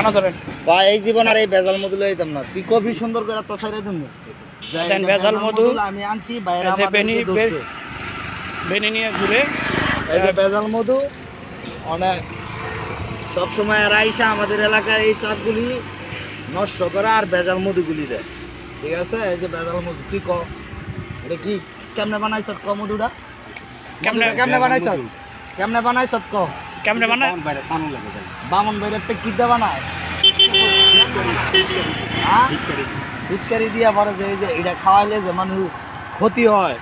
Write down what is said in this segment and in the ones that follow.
আনা ধরেন বা এই জীবন আর এই ভেজাল মধু লইতাম না। তুই কফি সুন্দর করে তো দেন, ভেজাল মধু। আমি আনছি বাইরে এই বেনি- আমাদেরকে ধরছে। বেনে নিয়ে ঘুরে। এই যে মধু অনেক সবসময় এরা আইসা আমাদের এলাকায় এই চাঁদগুলি নষ্ট করে আর ভেজাল মধুগুলি দেয়। ঠিক আছে? এই যে ভেজাল মধু তুই ক। এটা কি কেমনে বানাইছ ক মধুটা? কেমনে কেমনে বানাইছ কেমনে বানাইছ ক? কেমনে মানে বামন বানায়। হ্যাঁ? দিয়া পরে যে যে এটা খাওয়াইলে যে মানুষ ক্ষতি হয়।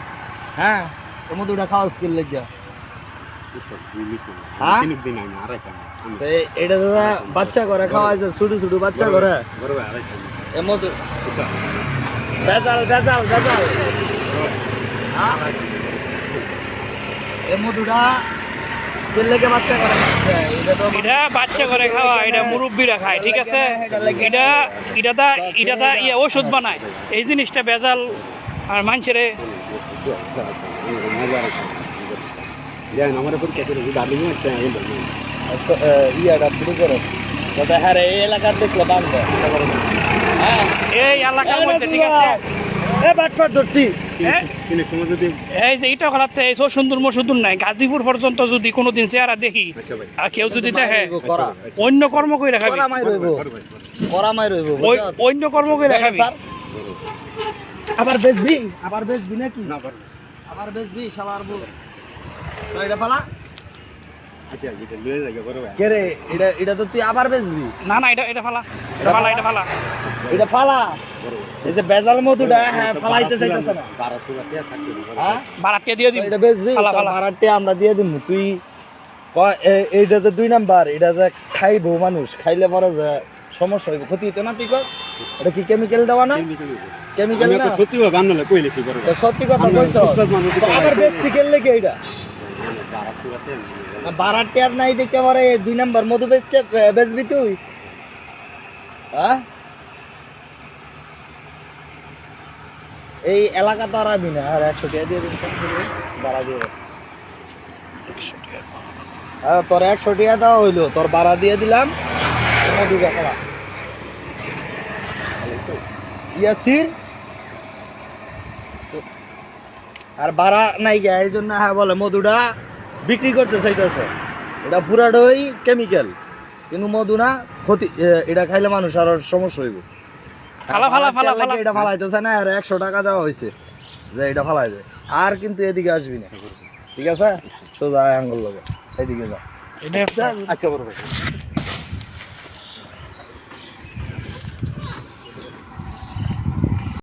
হ্যাঁ? তো মধুটা খাওয়া স্কিল লেগে এটা দাদা বাচ্চা করে খাওয়াইছে ছোট ছোট বাচ্চা করে এ মধু বেজাল বেজাল বেজাল হ্যাঁ? এ মধুটা এটা বাচ্চা করে খাওয়া এটা মুরব্বীরা খায় ঠিক আছে? এটা এটা এটা ইয়ে ওষুধ বানায়। এই জিনিসটা বেজাল আর মানুষের আচ্ছা, হ্যাঁ রে, এই এলাকার দেখল হ্যাঁ এই এলাকার মধ্যে ঠিক আছে? এ বাটফাট ধরছি? এই যে এটা করাতে এই সুন্দর মসুন্দর নাই। গাজীপুর পর্যন্ত যদি কোনোদিন চেহারা দেখি আর কেউ যদি দেখে অন্য কর্ম করে খাবি। করা মাই রইব। করা মাই রইব। ওই বুঝছ? অন্য কর্ম করে খাবি। আবার বেচবি? আবার বেচবি নাকি? আবার বেচবি শালার বউ। এটা ফালা এটা এটা তো তুই আবার বেচবি? না না এটা এটা ফালা এটা ফালা এটা ফালা এটা ফালা। এই যে বেজাল মধুটা হ্যাঁ ফালাইতে চাইতেছে না। হ্যাঁ? দিয়ে দিবি। এটা বেচবি? ফালা, ফালা। ভাড়াটে আমরা দিয়ে দিব তুই এইটা তো দুই নাম্বার এটা যে খাইবো মানুষ খাইলে পরে যে সমস্যা হইব। ক্ষতি হইতো না তুই এটা কি কেমিক্যাল দেওয়া না? কেমিক্যাল না? তো সত্যি কথা কইছ? আবার বেশি খেললে কি এটা বারাটে আর নাই দেখতে পারে দুই নাম্বার মধু বেচছে বেচবি তুই? হ্যাঁ? এই এলাকা তো আর না আর একশো টাকা দিয়ে দিন ভাড়া দিয়ে হ্যাঁ তোর একশো টাকা দেওয়া হইল তোর ভাড়া দিয়ে দিলাম ইয়াসির আর ভাড়া নাই গা এই জন্য হ্যাঁ বলে মধুটা বিক্রি করতে চাইতেছে। এটা পুরাটাই কেমিক্যাল কিন্তু মধু না ক্ষতি এটা খাইলে মানুষ আর সমস্যা হইব। ফালা, ফালা, ফালা, ফালা। এটা ফালাইতেছে না? আর একশো টাকা দেওয়া হয়েছে যে এটা ফালাই দে। আর কিন্তু এদিকে আসবি না। ঠিক আছে? তো যায় আঙ্গুল লগে। এদিকে যা। এটা আচ্ছা বড় ভাই।